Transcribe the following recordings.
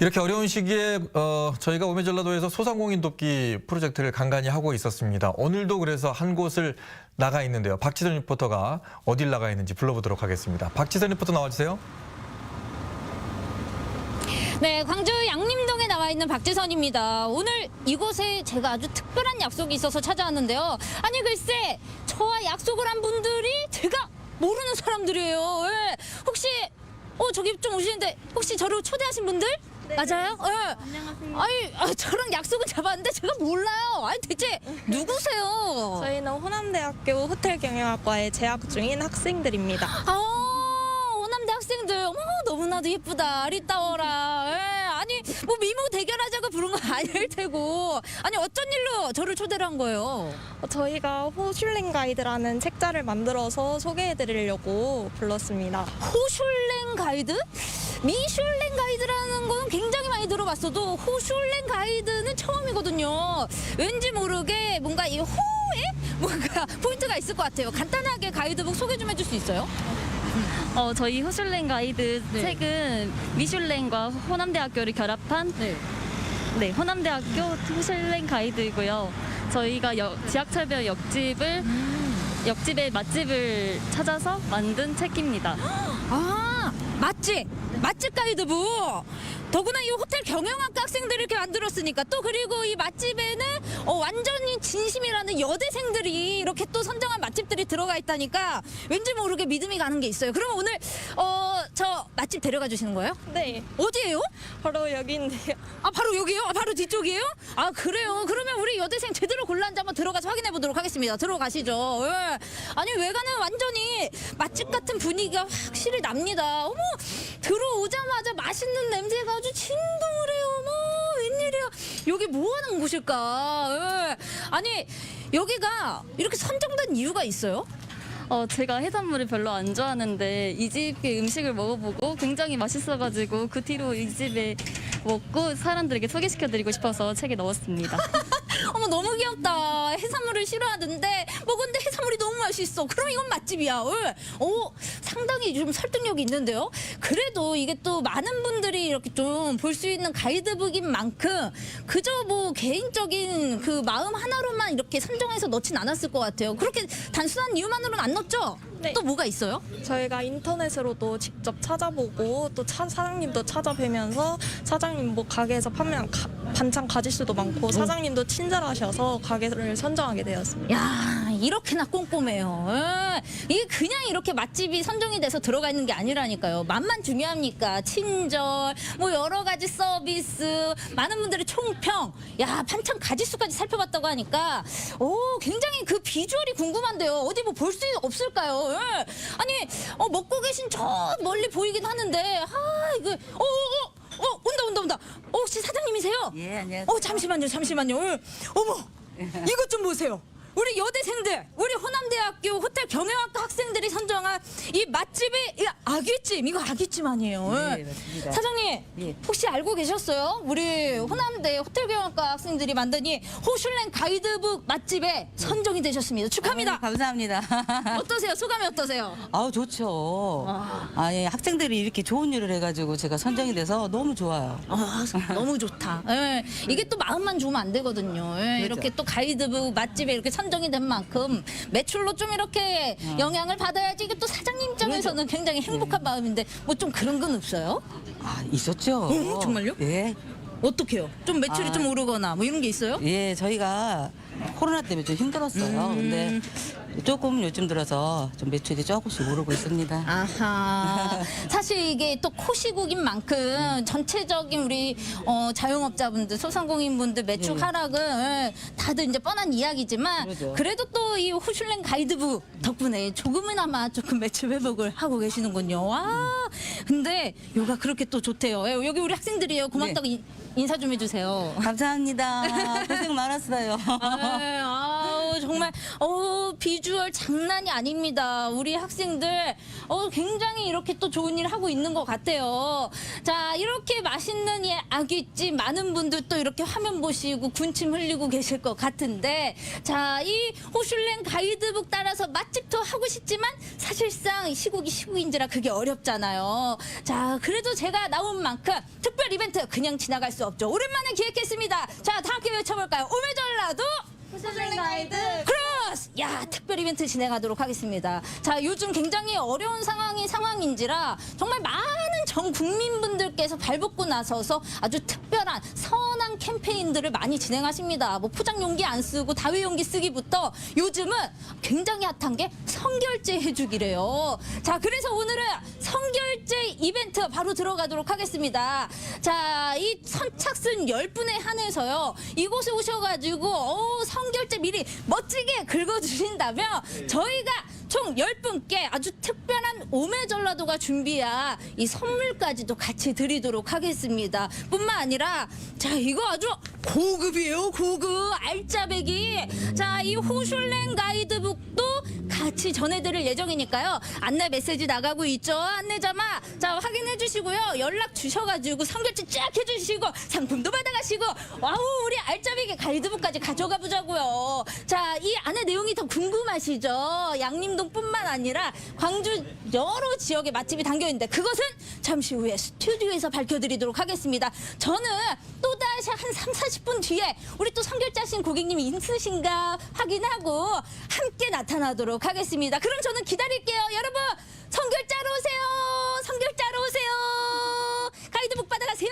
이렇게 어려운 시기에 어, 저희가 오메 전라도에서 소상공인 돕기 프로젝트를 간간히 하고 있었습니다. 오늘도 그래서 한 곳을 나가 있는데요. 박지선 리포터가 어딜 나가 있는지 불러보도록 하겠습니다. 박지선 리포터 나와주세요. 네, 광주 양림동에 나와 있는 박지선입니다. 오늘 이곳에 제가 아주 특별한 약속이 있어서 찾아왔는데요. 아니 글쎄, 저와 약속을 한 분들이 제가 모르는 사람들이에요. 예. 혹시 어 저기 좀 오시는데 혹시 저를 초대하신 분들? 맞아요? 예. 안녕하세요. 아니 아, 저랑 약속은 잡았는데 제가 몰라요. 아니 대체 누구세요? 저희는 호남대학교 호텔 경영학과에 재학 중인 학생들입니다. 아, 호남대 학생들, 어머, 너무나도 예쁘다. 아리따워라. 예, 아니, 뭐 미모 대결하자고 부른 건 아닐 테고. 아니, 어쩐 일로 저를 초대를 한 거예요? 어, 저희가 호슐랭 가이드라는 책자를 만들어서 소개해드리려고 불렀습니다. 호슐랭 가이드? 미슐랭 굉장히 들어봤어도 호슐랭 가이드는 처음이거든요. 왠지 모르게 뭔가 이 호에 뭔가 포인트가 있을 것 같아요. 간단하게 가이드북 소개 좀 해줄 수 있어요? 어, 저희 호슐랭 가이드 네. 책은 미슐랭과 호남대학교를 결합한 네. 네, 호남대학교 호슐랭 가이드이고요. 저희가 여- 지하철별 역집을 음. 역집의 맛집을 찾아서 만든 책입니다. 아 맛집 맛집 가이드북 더구나 이 호텔 경영학과 학생들이 이렇게 만들었으니까 또 그리고 이 맛집에는 어, 완전히 진심이라는 여대생들이 이렇게 또 선정한 맛집들이 들어가 있다니까 왠지 모르게 믿음이 가는 게 있어요 그럼 오늘 어 저 맛집 데려가 주시는 거예요? 네, 어디예요? 바로 여기인데요. 아 바로 여기요? 아 바로 뒤쪽이에요? 아 그래요? 그러면 우리 여대생 제대로 골랐는지 한번 들어가서 확인해 보도록 하겠습니다. 들어가시죠. 예. 아니 외관은 완전히 맛집 같은 분위기가 확실히 납니다. 어머 들어오자마자 맛있는 냄새가 아주 진동을 해요. 어머 웬일이야? 여기 뭐 하는 곳일까? 예. 아니 여기가 이렇게 선정된 이유가 있어요? 어, 제가 해산물을 별로 안 좋아하는데 이 집의 음식을 먹어보고 굉장히 맛있어가지고 그 뒤로 이 집에 먹고 사람들에게 소개시켜드리고 싶어서 책에 넣었습니다. 너무 귀엽다. 해산물을 싫어하는데 먹었는데 해산물이 너무 맛있어. 그럼 이건 맛집이야. 응. 오 상당히 좀 설득력이 있는데요. 그래도 이게 또 많은 분들이 이렇게 좀 볼 수 있는 가이드북인 만큼 그저 뭐 개인적인 그 마음 하나로만 이렇게 선정해서 넣진 않았을 것 같아요. 그렇게 단순한 이유만으로는 안 넣었죠? 네. 또 뭐가 있어요? 저희가 인터넷으로도 직접 찾아보고 또 차- 사장님도 찾아뵈면서 사장님 뭐 가게에서 판매한 가- 반찬 가지수도 많고 사장님도 친절하셔서 가게를 선정하게 되었습니다. 야 이렇게나 꼼꼼해요. 예. 이게 그냥 이렇게 맛집이 선정이 돼서 들어가 있는 게 아니라니까요. 맛만 중요합니까? 친절, 뭐 여러 가지 서비스, 많은 분들의 총평, 야 반찬 가지수까지 살펴봤다고 하니까 오 굉장히 그 비주얼이 궁금한데요. 어디 뭐 볼 수 없을까요? 예. 아니 어, 먹고 계신 저 멀리 보이긴 하는데 아 이거 어, 어, 어, 어 온다 온다 온다. 어, 혹시 사장님이세요? 예, 안녕하세요. 어 잠시만요 잠시만요 어, 어머 이것 좀 보세요 우리 여대생들 우리 호남대학교 호텔 경영학과 학생들이 선정한 이 맛집의 이 아귀찜 이거 아귀찜 아니에요 네, 맞습니다. 사장님 예. 혹시 알고 계셨어요 우리 호남대 호텔 경영학과 학생들이 만든 이 호슐랭 가이드북 맛집에 선정이 되셨습니다 축하합니다 아유, 감사합니다. 어떠세요 소감이 어떠세요 아우 좋죠. 아, 예, 학생들이 이렇게 좋은 일을 해가지고 제가 선정이 돼서 너무 좋아요. 아, 너무 좋다. 예, 이게 또 마음만 좋으면 안 되거든요. 예, 그렇죠. 이렇게 또 가이드북 맛집에 이렇게 선정이 된 만큼 매출로 좀 이렇게 영향을 받아야지 이게 또 사장님 입장에서는 굉장히 행복한 마음인데 뭐 좀 그런 건 없어요? 아 있었죠. 어, 정말요? 예, 어떻게요? 좀 매출이 아. 좀 오르거나 뭐 이런 게 있어요? 예, 저희가 코로나 때문에 좀 힘들었어요. 근데 조금 요즘 들어서 좀 매출이 조금씩 오르고 있습니다. 아하. 사실 이게 또 코시국인 만큼 전체적인 우리 어, 자영업자분들, 소상공인분들 매출 예. 하락은 예, 다들 이제 뻔한 이야기지만 그러죠. 그래도 또 이 호슐랭 가이드북 덕분에 조금이나마 조금 매출 회복을 하고 계시는군요. 와. 근데 요가 그렇게 또 좋대요. 예, 여기 우리 학생들이에요. 고맙다고 네. 인- 인사 좀 해주세요. 감사합니다. 고생 많았어요. 네, 정말 어 비주얼 장난이 아닙니다. 우리 학생들 어 굉장히 이렇게 또 좋은 일 하고 있는 것 같아요. 자 이렇게 맛있는 이 아귀찜 많은 분들 또 이렇게 화면 보시고 군침 흘리고 계실 것 같은데 자 이 호슐랭 가이드북 따라서 맛집도 하고 싶지만 사실상 시국이 시국인지라 그게 어렵잖아요. 자 그래도 제가 나온 만큼 특별 이벤트 그냥 지나갈 수 없죠. 오랜만에 기획했습니다. 자 다 함께 외쳐볼까요? 오메전라도 호슐랭 가이드 크로스! 야, 특별 이벤트 진행하도록 하겠습니다. 자, 요즘 굉장히 어려운 상황이 상황인지라 정말 많은 전 국민분들께서 발벗고 나서서 아주 특별한 선한 캠페인들을 많이 진행하십니다. 뭐 포장 용기 안 쓰고 다회 용기 쓰기부터 요즘은 굉장히 핫한 게 성결제 해주기래요. 자, 그래서 오늘은 성결제 이벤트 바로 들어가도록 하겠습니다. 자, 이 선착순 10분에 한해서요. 이곳에 오셔가지고 어, 성결제 미리 멋지게 긁어주신다면 저희가 총 10분께 아주 특별한 오메 전라도가 준비한 이 선물까지도 같이 드리도록 하겠습니다. 뿐만 아니라 자 이거 아주 고급이에요 고급. 알짜배기. 자 이 호슐랭 가이드북도 같이 전해드릴 예정이니까요. 안내 메시지 나가고 있죠? 안내자마. 자 확인 해 주시고요 연락 주셔가지고 선결제 쫙 해주시고 상품도 받아가시고 와우 우리 알짜배기 가이드북까지 가져가 보자고요 자 이 안에 내용이 더 궁금하시죠 양림동뿐만 아니라 광주 여러 지역의 맛집이 담겨 있는데 그것은 잠시 후에 스튜디오에서 밝혀드리도록 하겠습니다 저는 또 다시 한 3, 40분 뒤에 우리 또 선결자신 고객님이 있으신가 확인하고 함께 나타나도록 하겠습니다. 그럼 저는 기다릴게요. 여러분, 선결자로 오세요. 선결자로 오세요. 가이드북 받아가세요.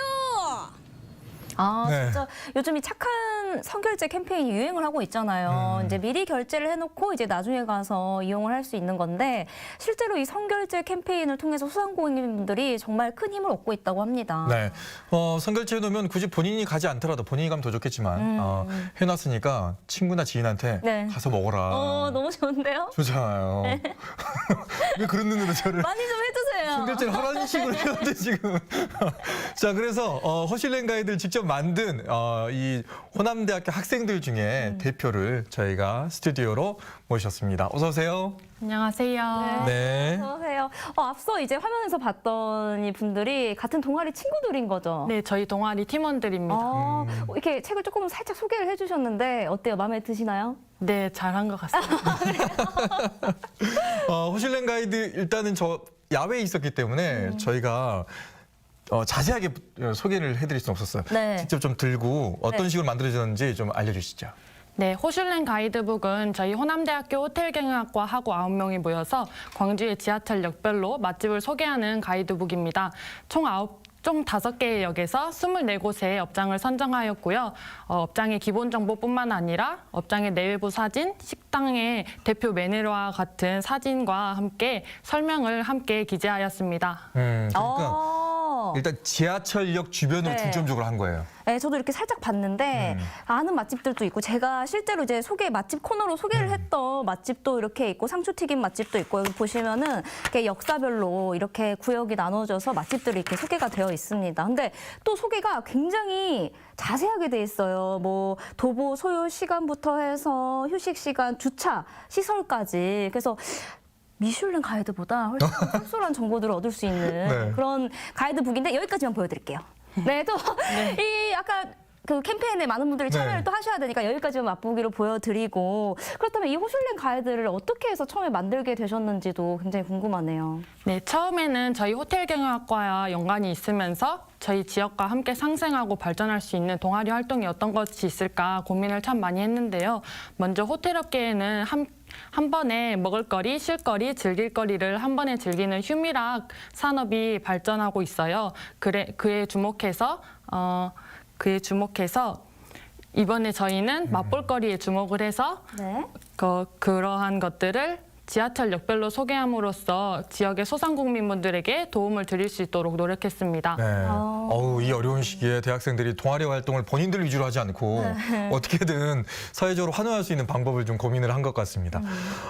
아 네. 진짜 요즘 이 착한 선결제 캠페인이 유행을 하고 있잖아요. 음. 이제 미리 결제를 해놓고 이제 나중에 가서 이용을 할 수 있는 건데 실제로 이 선결제 캠페인을 통해서 소상공인분들이 정말 큰 힘을 얻고 있다고 합니다. 네. 어, 선결제 해놓으면 굳이 본인이 가지 않더라도 본인이 가면 더 좋겠지만 어, 해놨으니까 친구나 지인한테 음. 네. 가서 먹어라. 어 너무 좋은데요? 좋잖아요. 왜 그런 눈으로 저를 많이 좀 해주 세요. 선결제를 하라는 식으로 해는데 지금. 자, 그래서 어, 허실랭 가이드를 직접 만든 어, 이 호남대학교 학생들 중에 음. 대표를 저희가 스튜디오로 모셨습니다. 어서 오세요. 안녕하세요. 네. 안녕하세요. 어, 앞서 이제 화면에서 봤던 이 분들이 같은 동아리 친구들인 거죠? 네, 저희 동아리 팀원들입니다. 아, 음. 어, 이렇게 책을 조금 살짝 소개를 해주셨는데 어때요? 마음에 드시나요? 네, 잘한 것 같습니다. 어, 호실랭 가이드 일단은 저 야외에 있었기 때문에 음. 저희가 어, 자세하게 소개를 해드릴 수는 없었어요. 네. 직접 좀 들고 어떤 네. 식으로 만들어졌는지 좀 알려주시죠. 네, 호슐랭 가이드북은 저희 호남대학교 호텔경영학과하고 9명이 모여서 광주의 지하철역별로 맛집을 소개하는 가이드북입니다. 총 9, 총 5개의 역에서 24곳의 업장을 선정하였고요. 어, 업장의 기본 정보뿐만 아니라 업장의 내외부 사진, 식당의 대표 메뉴와 같은 사진과 함께 설명을 함께 기재하였습니다. 음, 그러니까 어. 일단 지하철역 주변으로 네. 중점적으로 한 거예요. 네, 저도 이렇게 살짝 봤는데 음. 아는 맛집들도 있고 제가 실제로 이제 소개 맛집 코너로 소개를 했던 맛집도 이렇게 있고 상추튀김 맛집도 있고 여기 보시면은 이렇게 역사별로 이렇게 구역이 나눠져서 맛집들이 이렇게 소개가 되어 있습니다. 근데 또 소개가 굉장히 자세하게 돼 있어요. 뭐 도보 소요 시간부터 해서 휴식 시간, 주차, 시설까지. 그래서 미슐랭 가이드보다 훨씬 더 쏠쏠한 정보들을 얻을 수 있는 네. 그런 가이드북인데 여기까지만 보여드릴게요. 네, 또 이 약간 그 캠페인에 많은 분들이 네. 참여를 또 하셔야 되니까 여기까지만 맛보기로 보여드리고 그렇다면 이 호슐랭 가이드를 어떻게 해서 처음에 만들게 되셨는지도 굉장히 궁금하네요. 네, 처음에는 저희 호텔 경영학과와 연관이 있으면서 저희 지역과 함께 상생하고 발전할 수 있는 동아리 활동이 어떤 것이 있을까 고민을 참 많이 했는데요. 먼저 호텔업계에는 한, 한 번에 먹을거리, 쉴거리, 즐길거리를 한 번에 즐기는 휴미락 산업이 발전하고 있어요. 그래, 그에 주목해서 어, 그에 주목해서 이번에 저희는 맛볼거리에 주목을 해서 네. 그, 그러한 것들을 지하철 역별로 소개함으로써 지역의 소상공민분들에게 도움을 드릴 수 있도록 노력했습니다. 네. 어우, 이 어려운 시기에 대학생들이 동아리 활동을 본인들 위주로 하지 않고 네. 어떻게든 사회적으로 환호할 수 있는 방법을 좀 고민을 한 것 같습니다.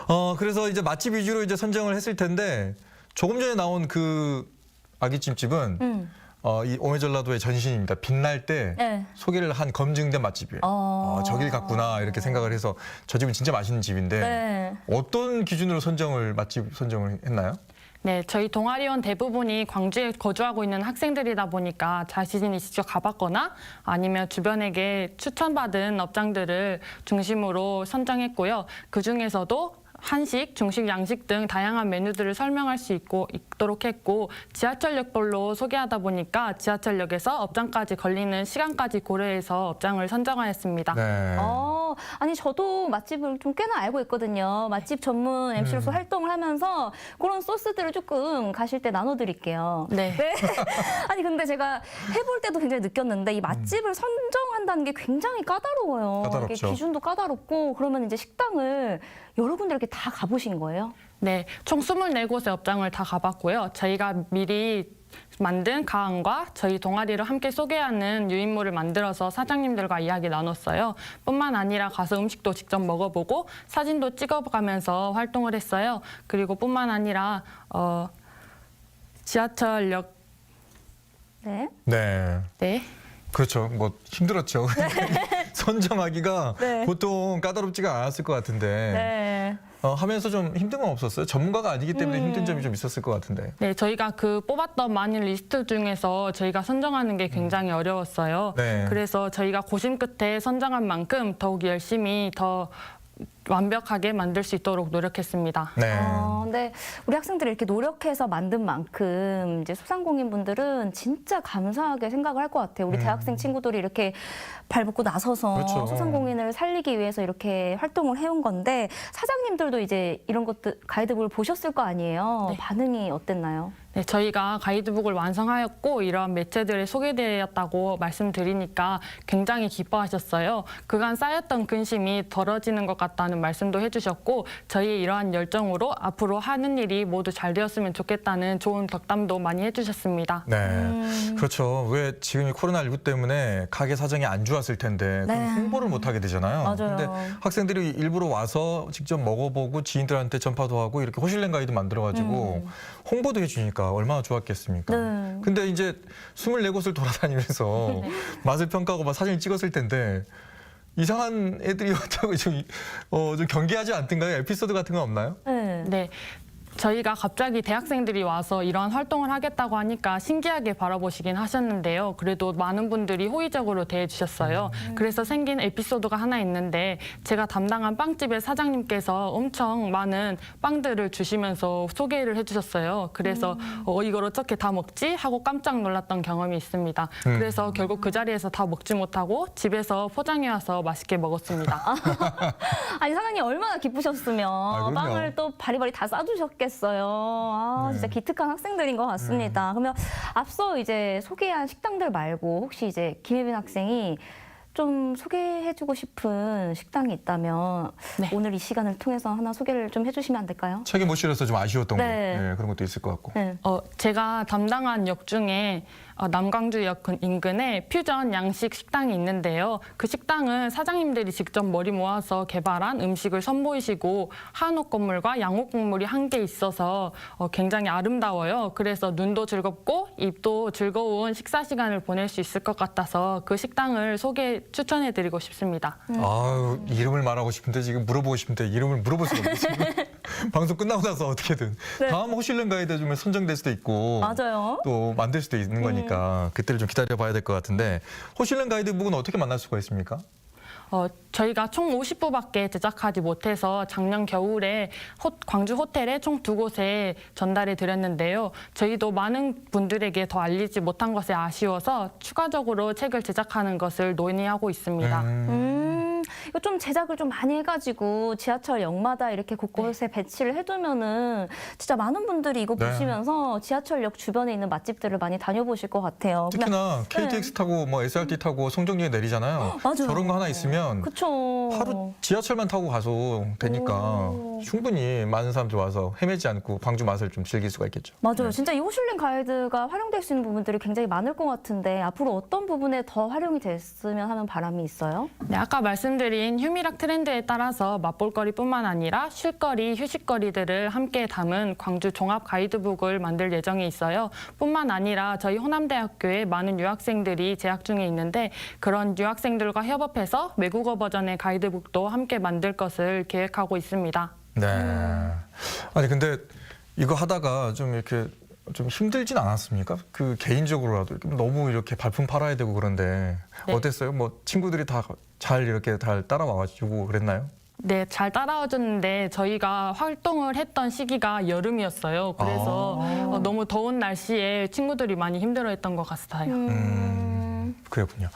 어, 그래서 이제 맛집 위주로 이제 선정을 했을 텐데 조금 전에 나온 그 아기찜집은 음. 어, 이 오메전라도의 전신입니다. 빛날 때 네. 소개를 한 검증된 맛집이에요. 어. 어, 저길 갔구나 이렇게 생각을 해서 저 집은 진짜 맛있는 집인데 네. 어떤 기준으로 선정을 맛집 선정을 했나요? 네, 저희 동아리원 대부분이 광주에 거주하고 있는 학생들이다 보니까 자신이 직접 가봤거나 아니면 주변에게 추천받은 업장들을 중심으로 선정했고요. 그 중에서도 한식, 중식, 양식 등 다양한 메뉴들을 설명할 수 있고 있도록 했고 지하철역별로 소개하다 보니까 지하철역에서 업장까지 걸리는 시간까지 고려해서 업장을 선정하였습니다. 네. 어, 아니 저도 맛집을 좀 꽤나 알고 있거든요. 맛집 전문 MC로서 활동을 하면서 그런 소스들을 조금 가실 때 나눠드릴게요. 네. 아니 근데 제가 해볼 때도 굉장히 느꼈는데 이 맛집을 선정한다는 게 굉장히 까다로워요. 까다롭죠. 이게 기준도 까다롭고 그러면 이제 식당을 여러분들 이렇게 다 가보신 거예요? 네, 총 24곳의 업장을 다 가봤고요. 저희가 미리 만든 가항과 저희 동아리를 함께 소개하는 유인물을 만들어서 사장님들과 이야기 나눴어요. 뿐만 아니라 가서 음식도 직접 먹어보고 사진도 찍어가면서 활동을 했어요. 그리고 뿐만 아니라 어, 지하철역 네. 네. 네. 그렇죠. 뭐 힘들었죠. 선정하기가 네. 보통 까다롭지가 않았을 것 같은데 네. 어, 하면서 좀 힘든 건 없었어요. 전문가가 아니기 때문에 음. 힘든 점이 좀 있었을 것 같은데. 네, 저희가 그 뽑았던 많은 리스트 중에서 저희가 선정하는 게 굉장히 어려웠어요. 네. 그래서 저희가 고심 끝에 선정한 만큼 더욱 열심히 더 완벽하게 만들 수 있도록 노력했습니다. 네. 어, 근데 우리 학생들이 이렇게 노력해서 만든 만큼 이제 소상공인 분들은 진짜 감사하게 생각을 할 것 같아요. 우리 대학생 친구들이 이렇게 발벗고 나서서 음. 그렇죠. 소상공인을 살리기 위해서 이렇게 활동을 해온 건데 사장님들도 이제 이런 것들 가이드북을 보셨을 거 아니에요. 네. 반응이 어땠나요? 네, 저희가 가이드북을 완성하였고 이러한 매체들에 소개되었다고 말씀드리니까 굉장히 기뻐하셨어요. 그간 쌓였던 근심이 덜어지는 것 같다는 말씀도 해주셨고 저희의 이러한 열정으로 앞으로 하는 일이 모두 잘 되었으면 좋겠다는 좋은 덕담도 많이 해주셨습니다. 네. 음. 그렇죠. 왜 지금 이 코로나19 때문에 가게 사정이 안 좋았을 텐데 그럼 네. 홍보를 못 하게 되잖아요. 맞아요. 근데 학생들이 일부러 와서 직접 먹어보고 지인들한테 전파도 하고 이렇게 호실랭 가이드 만들어 가지고 홍보도 해 주니까 얼마나 좋았겠습니까? 네. 근데 이제 24곳을 돌아다니면서 맛을 평가하고 막 사진을 찍었을 텐데 이상한 애들이 왔다고 좀, 어, 좀 경계하지 않던가요? 에피소드 같은 건 없나요? 네. 네. 저희가 갑자기 대학생들이 와서 이러한 활동을 하겠다고 하니까 신기하게 바라보시긴 하셨는데요. 그래도 많은 분들이 호의적으로 대해주셨어요. 그래서 생긴 에피소드가 하나 있는데 제가 담당한 빵집의 사장님께서 엄청 많은 빵들을 주시면서 소개를 해주셨어요. 그래서 어, 이걸 어떻게 다 먹지? 하고 깜짝 놀랐던 경험이 있습니다. 그래서 결국 그 자리에서 다 먹지 못하고 집에서 포장해 와서 맛있게 먹었습니다. 아니 사장님 얼마나 기쁘셨으면 그럼요. 빵을 또 바리바리 다 싸주셨겠어요. 아 진짜 네. 기특한 학생들인 것 같습니다. 그러면 앞서 이제 소개한 식당들 말고 혹시 이제 김혜빈 학생이 좀 소개해주고 싶은 식당이 있다면 네. 오늘 이 시간을 통해서 하나 소개를 좀 해주시면 안 될까요? 책에 못 실어서 좀 아쉬웠던 네. 거 네, 그런 것도 있을 것 같고. 네. 어, 제가 담당한 역 중에 어, 남광주역 근- 인근에 퓨전 양식 식당이 있는데요. 그 식당은 사장님들이 직접 머리 모아서 개발한 음식을 선보이시고 한옥 건물과 양옥 건물이 한 개 있어서 어, 굉장히 아름다워요. 그래서 눈도 즐겁고 입도 즐거운 식사 시간을 보낼 수 있을 것 같아서 그 식당을 소개 추천해드리고 싶습니다. 아유 이름을 말하고 싶은데 지금 물어보고 싶은데 이름을 물어볼 수가 없네 지금. 방송 끝나고 나서 어떻게든. 다음 호실랭 가이드 중에 선정될 수도 있고. 맞아요. 또 만들 수도 있는 거니까 그때를 좀 기다려 봐야 될 것 같은데. 호실랭 가이드북은 어떻게 만날 수가 있습니까? 어, 저희가 총 50부밖에 제작하지 못해서 작년 겨울에 호- 광주 호텔에 총 두 곳에 전달해 드렸는데요. 저희도 많은 분들에게 더 알리지 못한 것에 아쉬워서 추가적으로 책을 제작하는 것을 논의하고 있습니다. 음, 이거 좀 제작을 좀 많이 해가지고 지하철 역마다 이렇게 곳곳에 배치를 해두면은 진짜 많은 분들이 이거 네. 보시면서 지하철역 주변에 있는 맛집들을 많이 다녀보실 것 같아요. 그냥- 특히나 KTX 타고 뭐 SRT 타고 송정리에 내리잖아요. 맞아요. 저런 거 하나 있으면 그쵸. 하루 지하철만 타고 가서 되니까 오. 충분히 많은 사람들 와서 헤매지 않고 광주 맛을 좀 즐길 수가 있겠죠. 맞아요. 진짜 이 호슐랭 가이드가 활용될 수 있는 부분들이 굉장히 많을 것 같은데 앞으로 어떤 부분에 더 활용이 됐으면 하는 바람이 있어요? 네, 아까 말씀 말씀드린 휴미락 트렌드에 따라서 맛볼거리뿐만 아니라 쉴거리, 휴식거리들을 함께 담은 광주 종합 가이드북을 만들 예정에 있어요. 뿐만 아니라 저희 호남대학교에 많은 유학생들이 재학 중에 있는데 그런 유학생들과 협업해서 외 국어 버전의 가이드북도 함께 만들 것을 계획하고 있습니다. 네. 아니 근데 이거 하다가 좀 이렇게 좀 힘들진 않았습니까? 그 개인적으로라도 너무 이렇게 발품 팔아야 되고 그런데 네. 어땠어요? 뭐 친구들이 다 잘 이렇게 잘 따라와가지고 그랬나요? 네, 잘 따라와 줬는데 저희가 활동을 했던 시기가 여름이었어요. 그래서 어, 너무 더운 날씨에 친구들이 많이 힘들어했던 것 같아요. 음, 그랬군요.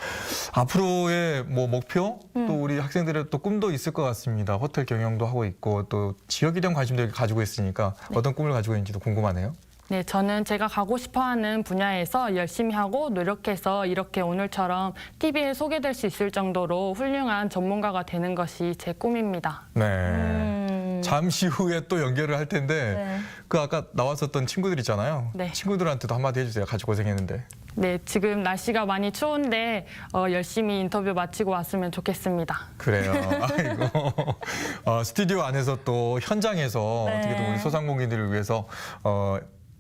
앞으로의 뭐 목표 또 우리 학생들의 또 꿈도 있을 것 같습니다. 호텔 경영도 하고 있고 또 지역에 대한 관심도 가지고 있으니까 어떤 꿈을 가지고 있는지도 궁금하네요. 네, 저는 제가 가고 싶어하는 분야에서 열심히 하고 노력해서 이렇게 오늘처럼 TV에 소개될 수 있을 정도로 훌륭한 전문가가 되는 것이 제 꿈입니다. 네. 잠시 후에 또 연결을 할 텐데 네. 그 아까 나왔었던 친구들 있잖아요. 네. 친구들한테도 한마디 해주세요. 같이 고생했는데. 네, 지금 날씨가 많이 추운데 어, 열심히 인터뷰 마치고 왔으면 좋겠습니다. 그래요. 아이고. 어, 스튜디오 안에서 또 현장에서 네. 어떻게든 우리 소상공인들을 위해서 어,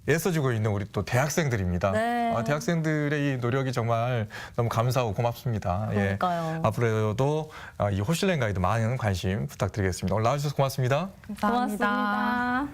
애써주고 있는 우리 또 대학생들입니다. 네. 아, 대학생들의 이 노력이 정말 너무 감사하고 고맙습니다. 예. 그러니까요. 앞으로도 아, 이 호실랭 가이드 많은 관심 부탁드리겠습니다. 오늘 나와주셔서 고맙습니다. 감사합니다. 고맙습니다.